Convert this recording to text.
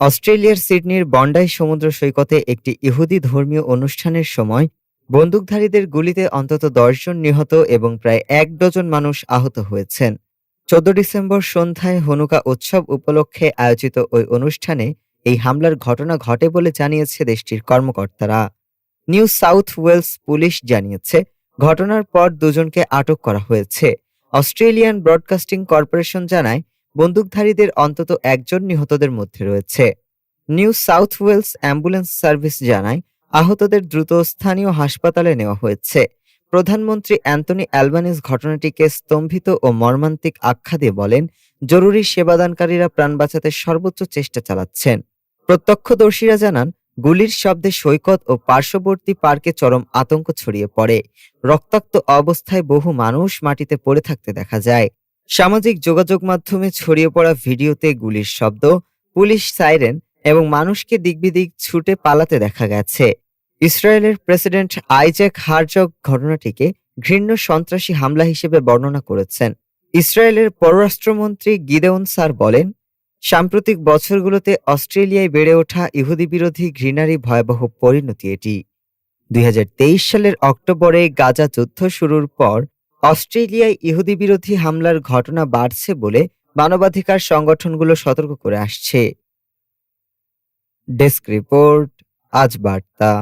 অস্ট্রেলিয়ার সিডনির বন্ডাই সমুদ্র সৈকতে একটি ইহুদি ধর্মীয় অনুষ্ঠানের সময় বন্দুকধারীদের গুলিতে অন্তত দশজন নিহত এবং প্রায় এক ডজন মানুষ আহত হয়েছেন। চোদ্দ ডিসেম্বর সন্ধ্যায় হনুকা উৎসব উপলক্ষে আয়োজিত ওই অনুষ্ঠানে এই হামলার ঘটনা ঘটে বলে জানিয়েছে দেশটির কর্মকর্তারা। নিউ সাউথ ওয়েলস পুলিশ জানিয়েছে, ঘটনার পর দুজনকে আটক করা হয়েছে। অস্ট্রেলিয়ান ব্রডকাস্টিং কর্পোরেশন জানায় বন্দুকধারীদের অন্তত একজন নিহতদের মধ্যে রয়েছে। New South Wales ambulance service জানায়, আহতদের দ্রুত স্থানীয় হাসপাতালে নেওয়া হয়েছে। প্রধানমন্ত্রী অ্যান্টনি অ্যালবানিস ঘটনাটিকে স্তম্ভিত ও মর্মান্তিক আখ্যা দিয়ে বলেন, জরুরি সেবাদানকারীরা প্রাণ বাঁচাতে সর্বোচ্চ চেষ্টা চালাচ্ছেন। প্রত্যক্ষদর্শীরা জানান, গুলির শব্দে সৈকত ও পার্শ্ববর্তী পার্কে চরম আতঙ্ক ছড়িয়ে পড়ে। রক্তাক্ত অবস্থায় বহু মানুষ মাটিতে পড়ে থাকতে দেখা যায়। সামাজিক যোগাযোগ মাধ্যমে ছড়িয়ে পড়া ভিডিওতে গুলির শব্দ, পুলিশ সাইরেন এবং মানুষকে দিকবিদিক ছুটে পালাতে দেখা গেছে। ইসরায়েলের প্রেসিডেন্ট আইজ্যাক হারজক ঘটনাটিকে ঘৃণ্য সন্ত্রাসী হামলা হিসেবে বর্ণনা করেছেন। ইসরায়েলের পররাষ্ট্রমন্ত্রী গিদেউন সার বলেন, সাম্প্রতিক বছরগুলোতে অস্ট্রেলিয়ায় বেড়ে ওঠা ইহুদি বিরোধী ঘৃণারই ভয়াবহ পরিণতি এটি। দুই হাজার তেইশ সালের অক্টোবরে গাজা যুদ্ধ শুরুর পর অস্ট্রেলিয়ায় ইহুদি বিরোধী হামলার ঘটনা বাড়ছে বলে মানবাধিকার সংগঠনগুলো সতর্ক করে আসছে। ডেস্ক রিপোর্ট, আজ বার্তা।